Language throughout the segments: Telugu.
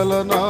తీర్చగలనా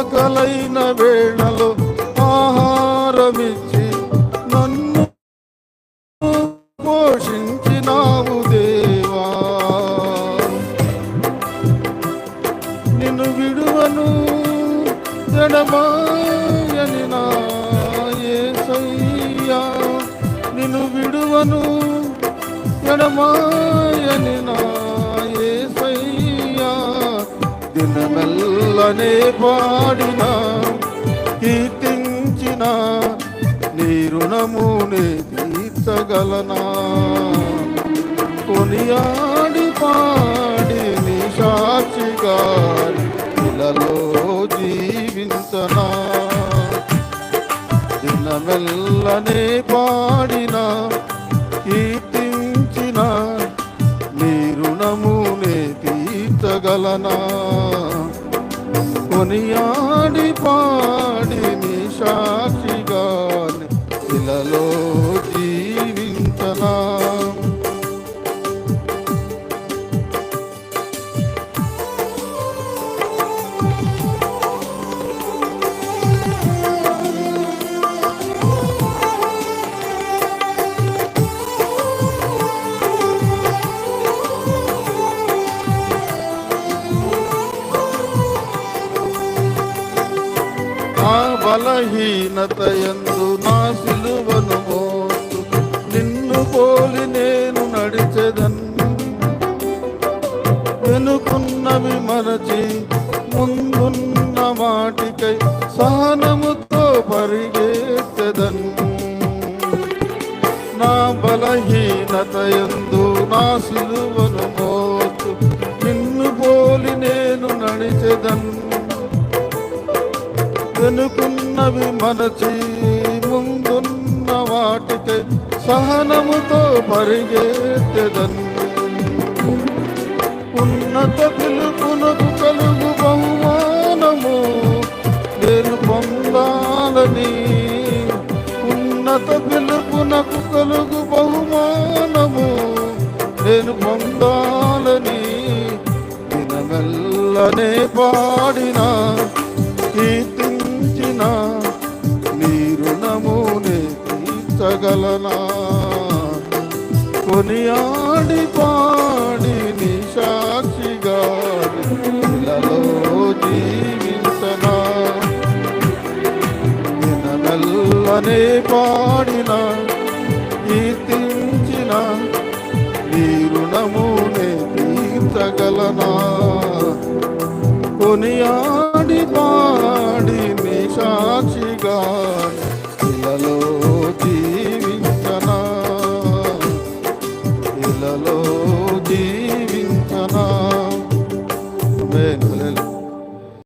ఆకలైన వేళలో ఆహారమిచ్చి నన్ను పోషించినావు దేవా. నిన్ను విడువను జడమాయని నా యేసయ్యా నిన్ను విడువను జడమాయని నా దినమెల్లనే పాడిన కీర్తించిన నీ రుణమునే తీర్చగలనా? కొనియాడి పాడి నీ సాక్షిగా ఇలలో జీవించనా? దినమెల్లనే పాడిన కీర్తించిన నీ రుణమునే తీర్చగలనా? కొనియాడి పాడి నా బలహీనతయందు నా సిలువను మోస్తు నిన్ను పోలి నేను నడిచెదన్. వెనుకున్నవి మరచి ముందున్న వాటికై సహనముతో పరిగెత్తెదన్. నా బలహీనతయందు నా సిలువను మోస్తు వెనుకున్నవి మనచి ముందున్న వాటికి సహనముతో పరిగెత్తెదన్ని ఉన్నత పిలుపునకు కలుగు బహుమానము నేను పొందాలని. ఉన్నత పిలుపునకు కలుగు బహుమానము నేను పొందాలని. దినమెల్లనే పాడినా కీర్తి తీర్చగలనా కొనియాడి పాడి నిశాక్షిగా సాక్షిగా జీవించనా? దినమెల్లనే పాడిన కీర్తించిన నీ రుణమునే తీర్చగలనా? కొనియాడి పాడి నిశాక్షిగా